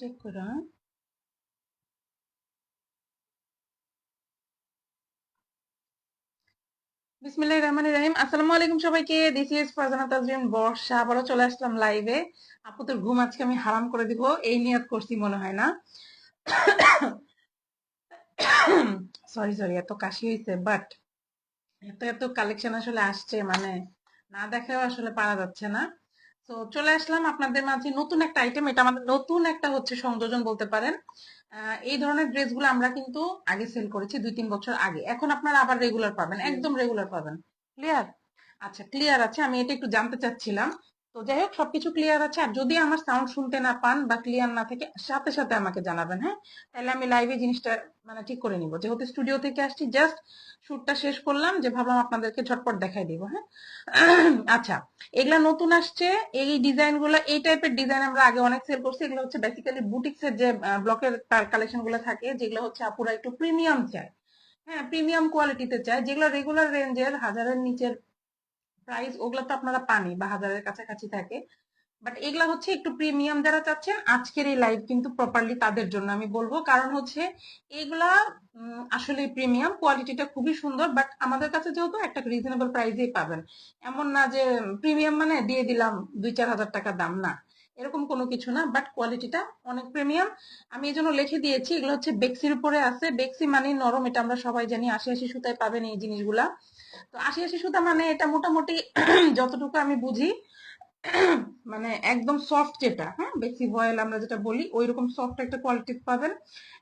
Check করো? বিসমিল্লাহির রহমানির রহিম আসসালামু আলাইকুম সবাইকে। দিস ইজ ফারজানা তাজরিন বর্ষা আবারও চলে আসলাম লাইভে আপুদের ঘুম আজকে আমি হারাম করে দিব। এই নিয়ত করছি মনে হয় না। সরি সরি এত কাশি হয়েছে বাট এত এত কালেকশন আসলে আসছে মানে না দেখাও আসলে পারা যাচ্ছে না। তো চলে আসলাম আপনাদের মাঝে নতুন একটা আইটেম এটা আমাদের নতুন একটা হচ্ছে সংযোজন বলতে পারেন। আহ, এই ধরনের ড্রেসগুলো আমরা কিন্তু আগে সেল করেছি দুই তিন বছর আগে। এখন আপনারা আবার রেগুলার পাবেন একদম রেগুলার পাবেন। ক্লিয়ার আচ্ছা ক্লিয়ার আছে আমি এটা একটু জানতে চাচ্ছিলাম। তো যাই হোক, সবকিছু ক্লিয়ার আছে। আর যদি আমার সাউন্ড শুনতে না পান বা ক্লিয়ার না থাকে, সাথে সাথে আমাকে জানাবেন হ্যাঁ? তাহলে আমি লাইভে জিনিসটা মানে ঠিক করে নিব। যেহেতু স্টুডিও থেকে আসছি জাস্ট শুটটা শেষ করলাম, যে ভাবলাম আপনাদেরকে ঝটপট দেখাই দিব হ্যাঁ? আচ্ছা এগুলা নতুন আসছে, এই ডিজাইনগুলো এই টাইপের ডিজাইন আমরা আগে অনেক সেল করছি, এগুলো হচ্ছে বেসিক্যালি বুটিক্স এর যে ব্লকের কালেকশনগুলো থাকে, যেগুলো হচ্ছে আপুরা একটু প্রিমিয়াম চায়। হ্যাঁ প্রিমিয়াম কোয়ালিটিতে চায়, যেগুলো রেগুলার রেঞ্জের হাজারের নিচের প্রাইস ওগুলো তো আপনারা পানি বা হাজারের কাছাকাছি থাকে। বাট এগুলা হচ্ছে একটু প্রিমিয়াম যারা চাচ্ছেন আজকের এই লাইভ কিন্তু প্রপারলি তাদের জন্য আমি বলব। কারণ হচ্ছে এগুলা আসলে প্রিমিয়াম কোয়ালিটিটা খুবই সুন্দর বাট আমাদের কাছে যেহেতু একটা রিজনেবল প্রাইসেই পাবেন। এমন না যে প্রিমিয়াম মানে দিয়ে দিলাম দুই চার হাজার টাকা দাম, না। এরকম কোনো কিছু না বাট কোয়ালিটিটা অনেক প্রিমিয়াম আমি এই জন্য লিখে দিয়েছি, এগুলো হচ্ছে বেক্সির উপরে আছে। বেক্সি মানে নরম, এটা আমরা সবাই জানি। আশি আশি সুতায় পাবেন এই জিনিসগুলা। তো আশি আশি সুতা মানে এটা মোটামুটি যতটুকু আমি বুঝি মানে একদম সফট যেটা হ্যাঁ? বেশি ভয়েল আমরা যেটা বলি ওই রকম সফট একটা কোয়ালিটি পাবেন।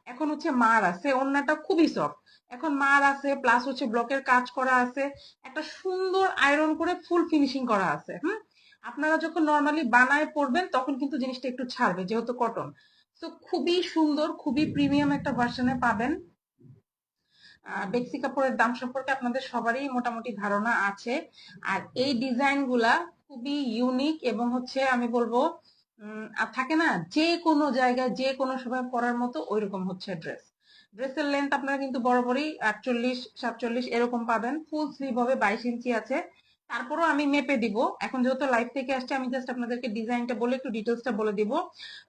এখন হচ্ছে মার আছে অন্যটা খুবই সফট এখন মার আছে প্লাস হচ্ছে ব্লকের কাজ করা আছে, একটা সুন্দর আয়রন করে ফুল ফিনিশিং করা আছে, হুম? আপনারা যখন নর্মালি বানায় পড়বেন তখন কিন্তু জিনিসটা একটু ছাড়বে, যেহেতু কটন তো খুবই সুন্দর, খুবই প্রিমিয়াম একটা ভার্সনে পাবেন। বেক্সি কাপড়ের দাম সম্পর্কে আপনাদের সবারই মোটামুটি ধারণা আছে। আর এই ডিজাইনগুলা খুবই ইউনিক এবং হচ্ছে আমি বলব আর থাকে না, যে কোনো জায়গায়, যে কোনো সময় পরার মতো ওইরকম হচ্ছে ড্রেস ড্রেসের লেন্থ আপনারা কিন্তু বরাবরই আটচল্লিশ, সাতচল্লিশ এরকম পাবেন। ফুল স্লিভ হবে, বাইশ ইঞ্চি আছে। তারপরও আমি মেপে দিব। এখন যেহেতু লাইভ থেকে আসছে, আমি জাস্ট আপনাদেরকে ডিজাইনটা বলে, একটু ডিটেলসটা বলে দিব।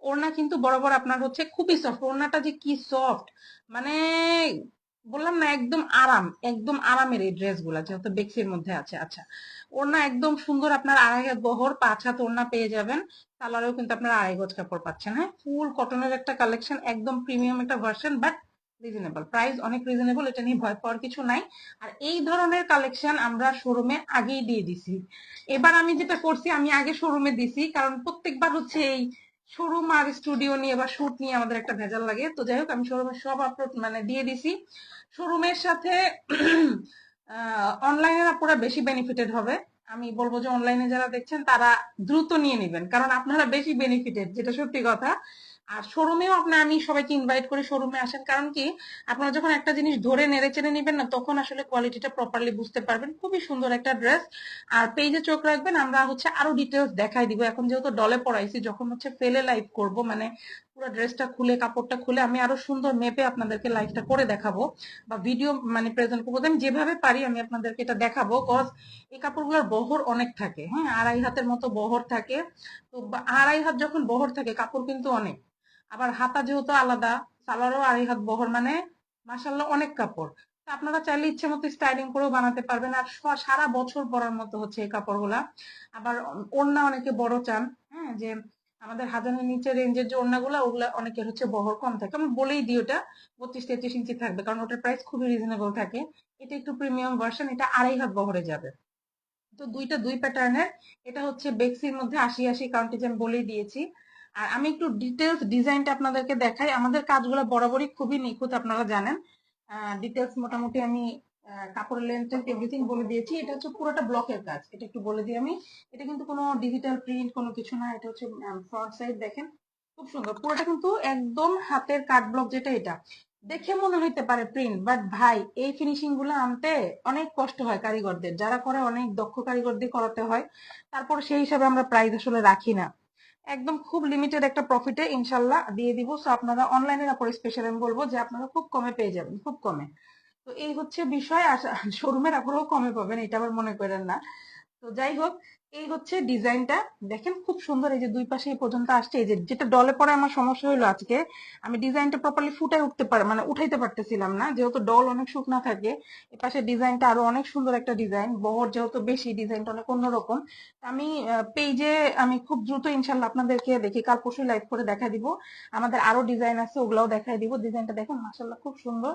ওড়না কিন্তু বরাবর আপনার হচ্ছে খুবই সফট ওড়নাটা যে কি সফট মানে বললাম না, একদম আরাম, একদম আরামের এই ড্রেসগুলা, যেহেতু বেক্সির মধ্যে আছে। আচ্ছা ওড়না একদম সুন্দর, আপনার আড়াই হাত বহর, পাঁচ হাত ওড়না পেয়ে যাবেন। সালোয়ারেও কিন্তু আপনারা আড়াই গজ কাপড় পাচ্ছেন হ্যাঁ? ফুল কটনের একটা কালেকশন একদম প্রিমিয়াম একটা ভার্সন বাট রিজনেবল প্রাইস অনেক রিজনেবল এটা নিয়ে ভয় পাওয়ার কিছু নাই। আর এই ধরনের কালেকশন আমরা শোরুমে আগেই দিয়ে দিছি। এবার আমি যেটা করছি, আমি আগে শোরুমে দিছি, কারণ প্রত্যেকবার হচ্ছে এই শোরুম আর স্টুডিও নিয়ে বা শুট নিয়ে আমাদের একটা ভেজাল লাগে। তো যাই হোক, আমি শোরুমের সব আপলোড মানে দিয়ে দিছি। শোরুমের সাথে অনলাইনের আপুরা বেশি বেনিফিটেড হবে। আমি বলব যে অনলাইনে যারা দেখছেন, তারা দ্রুত নিয়ে নেবেন। কারণ আপনারা বেশি বেনিফিটেড যেটা সত্যি কথা। আর শোরুমেও আপনার আমি সবাইকে ইনভাইট করে শোরুমে আসেন। কারণ কি, আপনারা যখন একটা জিনিস ধরে নেড়ে চেড়ে নিবেন না, তখন আসলে কোয়ালিটিটা প্রপারলি বুঝতে পারবেন। খুবই সুন্দর একটা ড্রেস আর পেজে চোখ রাখবেন, আমরা হচ্ছে আরও ডিটেলস দেখাই দিব। এখন যেহেতু ডলে পড়াইছি যখন হচ্ছে ফেলে লাইভ করব মানে পুরো ড্রেসটা খুলে, কাপড়টা খুলে, আমি আরও সুন্দর মেপে আপনাদেরকে লাইভটা করে দেখাবো বা ভিডিও মানে প্রেজেন্ট করব। আমি যেভাবে পারি, আমি আপনাদেরকে এটা দেখাবো। কজ এই কাপড়গুলোর বহর অনেক থাকে। হ্যাঁ আড়াই হাতের মতো বহর থাকে। তো আড়াই হাত যখন বহর থাকে, কাপড় কিন্তু অনেক। আবার হাতা যেহেতু আলাদা, সালোয়ারও আড়াই হাত বহর মানে মাসাল্লাহ অনেক কাপড়। আপনারা চাইলে ইচ্ছে মতো স্টাইলিং করেও বানাতে পারবেন, আর সারা বছর পরার মতো হচ্ছে এই কাপড়গুলা। আবার ওড়না অনেকে বড় চান হ্যাঁ যে আমাদের হাজারের নিচে রেঞ্জের যে ওড়নাগুলো, ওগুলা অনেকের হচ্ছে বহর কম থাকে। আমি বলেই দিই ওটা, বত্রিশ তেত্রিশ ইঞ্চি থাকবে, কারণ ওটার প্রাইস খুবই রিজনেবল থাকে। এটা একটু প্রিমিয়াম ভার্সন এটা আড়াই হাত বহরে যাবে। তো দুইটা দুই প্যাটার্নের এটা হচ্ছে বেক্সির মধ্যে আশি আশি কাউন্টি যে আমি বলেই দিয়েছি। আর আমি একটু ডিটেলস ডিজাইনটা আপনাদেরকে দেখাই। আমাদের কাজগুলো বরাবরই খুবই নিখুঁত, আপনারা জানেন। ডিটেলস মোটামুটি আমি কাপড়ের লেন্থ এভরিথিং বলে দিয়েছি। এটা হচ্ছে পুরোটা ব্লকের কাজ, এটা একটু বলে দিই আমি। এটা কিন্তু কোনো ডিজিটাল প্রিন্ট কোনো কিছু না, এটা হচ্ছে ফ্রন্ট সাইড দেখেন। খুব সুন্দর। পুরোটা কিন্তু একদম হাতের কাট ব্লক যেটা এটা। দেখে মনে হইতে পারে প্রিন্ট বাট ভাই, এই ফিনিশিংগুলো আনতে অনেক কষ্ট হয় কারিগরদের। যারা করে অনেক দক্ষ কারিগর দিয়ে করাতে হয়, তারপর সেই হিসাবে আমরা প্রাইস আসলে রাখি না। একদম খুব লিমিটেড একটা প্রফিটে ইনশাল্লাহ দিয়ে দিব। সো আপনারা অনলাইনের উপর স্পেশাল আমি বলব যে, আপনারা খুব কমে পেয়ে যাবেন, খুব কমে। তো এই হচ্ছে বিষয়। আর শোরুমের উপরেও কমে পাবেন, এটা আবার মনে করেন না। তো যাই হোক এই হচ্ছে ডিজাইনটা। দেখেন খুব সুন্দর এই যে দুই পাশে এই পর্যন্ত আসছে। এই যে যেটা ডলে পরে আমার সমস্যা হলো আজকে, আমি ডিজাইনটা প্রপারলি ফুটাই উঠতে পারে মানে উঠাইতে পারতেছিলাম না। যেহেতু ডল অনেক শুকনা থাকে, এ পাশে ডিজাইনটা আরও অনেক সুন্দর একটা ডিজাইন। বহর যেহেতু বেশি, ডিজাইনটা অনেক অন্যরকম। আমি পেজে আমি খুব দ্রুত ইনশাল্লাহ আপনাদেরকে দেখি, কাল পরশু লাইভ করে দেখা দিব। আমাদের আরও ডিজাইন আছে, ওগুলাও দেখাই দিব। ডিজাইনটা দেখেন মাসাল্লাহ খুব সুন্দর।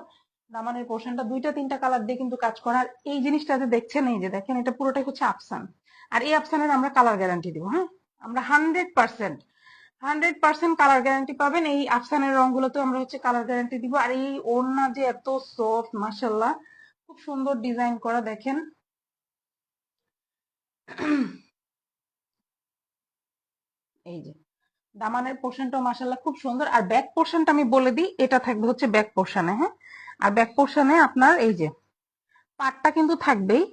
দামানের পোর্শনটা দুইটা, তিনটা কালার দিয়ে কিন্তু কাজ করার এই জিনিসটা যে দেখছেন, এই যে দেখেন, এটা পুরোটাই হচ্ছে আফসান আর এই আফসানের আমরা কালার গ্যারান্টি দিব হ্যাঁ? আমরা hundred percent hundred percent colour guarantee পাবেন। এই আফসানের রংগুলোতে আমরা হচ্ছে কালার গ্যারান্টি দিব। আর এই ওড়না যে এত সফট মাসাল্লাহ খুব সুন্দর ডিজাইন করা, দেখেন। এই যে, দামানের পোর্শনটা মাসাল্লাহ খুব সুন্দর। আর ব্যাক পোর্শনটা আমি বলে দিই, এটা থাকবে হচ্ছে ব্যাক পোর্শনে হ্যাঁ? আর ব্যাক পোর্শনে আপনার এই যে পাটটা কিন্তু থাকবেই।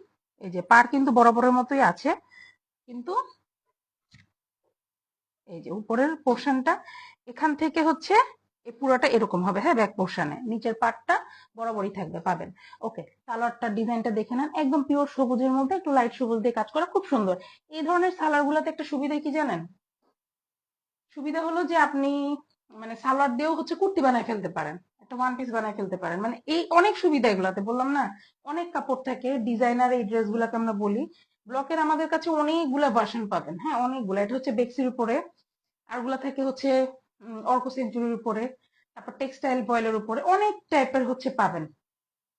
এই যে পার কিন্তু বরাবরের মতোই আছে। কিন্তু এই যে উপরের পোর্শনটা এখান থেকে হচ্ছে এই পুরোটা এরকম হবে হ্যাঁ ব্যাক পোর্শনে নিচের পার্টটা বরাবরই থাকবে, পাবেন। ওকে সালোয়ারটার ডিজাইনটা দেখে নেন। একদম পিওর সবুজের মধ্যে, একটু লাইট সবুজ দিয়ে কাজ করা, খুব সুন্দর। এই ধরনের সালোয়ার গুলাতে একটা সুবিধা কি জানেন? সুবিধা হলো যে আপনি মানে সালোয়ার দিয়েও হচ্ছে কুর্তি বানায় ফেলতে পারেন। একটা ওয়ান পিস বানায় ফেলতে পারেন। মানে এই অনেক সুবিধা এগুলাতে, বললাম না? অনেক কাপড় থাকে ডিজাইনার এই ড্রেস গুলাকে আমরা বলি। ব্লকের আমাদের কাছে অনেকগুলা ভার্সন পাবেন হ্যাঁ? অনেকগুলা। এটা হচ্ছে বেক্সির উপরে, আরগুলা থেকে হচ্ছে অর্ক সেঞ্চুরির উপরে, তারপর টেক্সটাইল বয়েলের উপরে, অনেক টাইপের হচ্ছে পাবেন।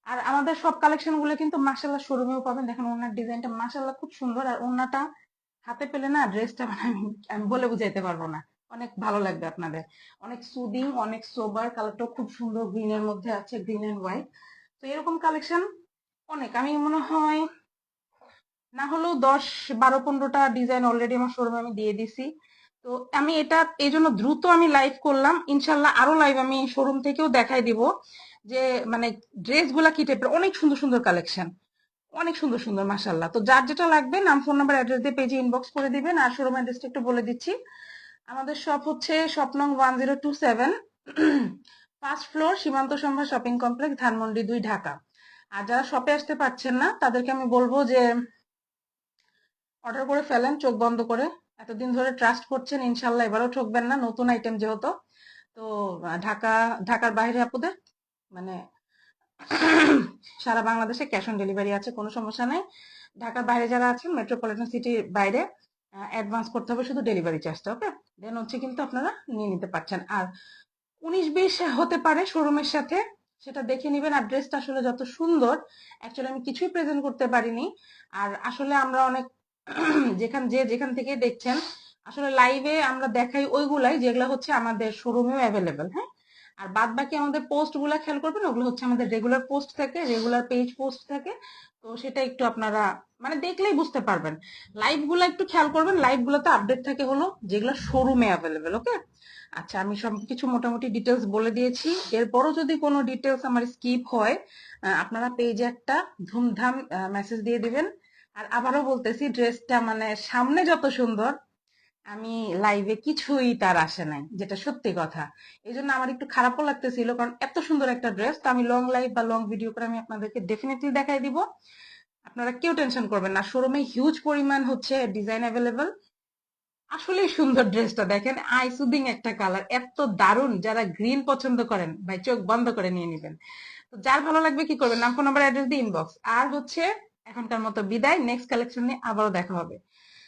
আর আমাদের সব কালেকশনগুলো কিন্তু মাসাল্লাহ শোরুমেও পাবেন। দেখেন ওনার ডিজাইনটা মাসাল্লাহ খুব সুন্দর, আর ওনাটা হাতে পেলে না ড্রেসটা মানে আমি বলে বুঝাইতে পারব না। অনেক ভালো লাগবে আপনাদের। অনেক সুদিং অনেক সোবার কালারটাও খুব সুন্দর গ্রিন এর মধ্যে আছে গ্রিন এন্ড হোয়াইট তো এরকম কালেকশন অনেক। আমি মনে হয়, না হলেও দশ বারো পনেরোটা ডিজাইন অলরেডি আমার শোরুমে আমি দিয়ে দিছি। তো আমি এটা, এই জন্য দ্রুত আমি লাইভ করলাম। ইনশাল্লাহ আরও লাইভ আমি শোরুম থেকেও দেখাই দিব যে মানে ড্রেসগুলা কি টাইপের অনেক সুন্দর সুন্দর কালেকশন অনেক সুন্দর সুন্দর মাসাল্লাহ তো যার যেটা লাগবে, নাম ফোন নাম্বার অ্যাড্রেস দিয়ে পেজে ইনবক্স করে দিবেন। আর শোরুম অ্যাড্রেসটা একটু বলে দিচ্ছি। আমাদের শপ হচ্ছে স্বপ্নং one zero two seven first floor Simanta Sambhar shopping complex Dhanmondi দুই, ঢাকা। আর যারা শপে আসতে পারছেন না, তাদেরকে আমি বলব যে অর্ডার করে ফেলেন, চোখ বন্ধ করে। এতদিন ধরে ট্রাস্ট করছেন, ইনশাল্লাহ এবারও ঠকবেন না, নতুন আইটেম যেহেতু। তো ঢাকা, ঢাকার বাইরে আপুদের মানে সারা বাংলাদেশে ক্যাশ অন ডেলিভারি আছে, কোনো সমস্যা নাই। ঢাকার বাইরে যারা আছেন মেট্রোপলিটন সিটির বাইরে অ্যাডভান্স করতে হবে শুধু ডেলিভারি চার্জটা ওকে দেন হচ্ছে কিন্তু আপনারা নিয়ে নিতে পারছেন। আর উনিশ বিশ হতে পারে শোরুমের সাথে, সেটা দেখে নেবেন। আর ড্রেসটা আসলে যত সুন্দর অ্যাকচুয়ালি আমি কিছুই প্রেজেন্ট করতে পারিনি। আর আসলে আমরা অনেক যেখান, যে যেখান থেকে দেখছেন, আসলে লাইভে আমরা দেখাই ওইগুলাই যেগুলো হচ্ছে আমাদের শোরুমেও অ্যাভেলেবেল হ্যাঁ? আর বাদ বাকি আমাদের পোস্টগুলা খেয়াল করবেন? ওগুলো হচ্ছে আমাদের রেগুলার পোস্ট থাকে রেগুলার পেজ পোস্ট থাকে। তো সেটা একটু আপনারা মানে দেখলেই বুঝতে পারবেন। লাইভগুলো একটু খেয়াল করবেন লাইভ গুলোতে আপডেট থাকে হলো যেগুলো শোরুমে অ্যাভেলেবেল ওকে আচ্ছা আমি সব কিছু মোটামুটি ডিটেলস বলে দিয়েছি। এরপরও যদি কোনো ডিটেলস আমার স্কিপ হয় আপনারা পেজে একটা ধুমধাম মেসেজ দিয়ে দিবেন। আর আবারও বলতেছি ড্রেসটা মানে সামনে যত সুন্দর আমি লাইভে কিছুই তার আসে নাই, যেটা সত্যি কথা। এই জন্য আমার একটু খারাপও লাগতেছিল, কারণ এত সুন্দর একটা ড্রেস তো আমি লং লাইভ বা লং ভিডিও করে আমি আপনাদেরকে ডেফিনেটলি দেখাই দিব। আপনারা কেউ টেনশন করবেন না শোরুমে হিউজ পরিমাণ হচ্ছে ডিজাইন অ্যাভেলেবল আসলে সুন্দর ড্রেসটা দেখেন আই সুদিং একটা কালার এত দারুণ, যারা গ্রিন পছন্দ করেন, ভাই চোখ বন্ধ করে নিয়ে নেবেন। তো যার ভালো লাগবে কি করবেন, নাম ফোন নাম্বার অ্যাড্রেস দিয়ে ইনবক্স আর হচ্ছে, এখনকার মতো বিদায় নেক্সট কালেকশন নিয়ে আবারও দেখা হবে।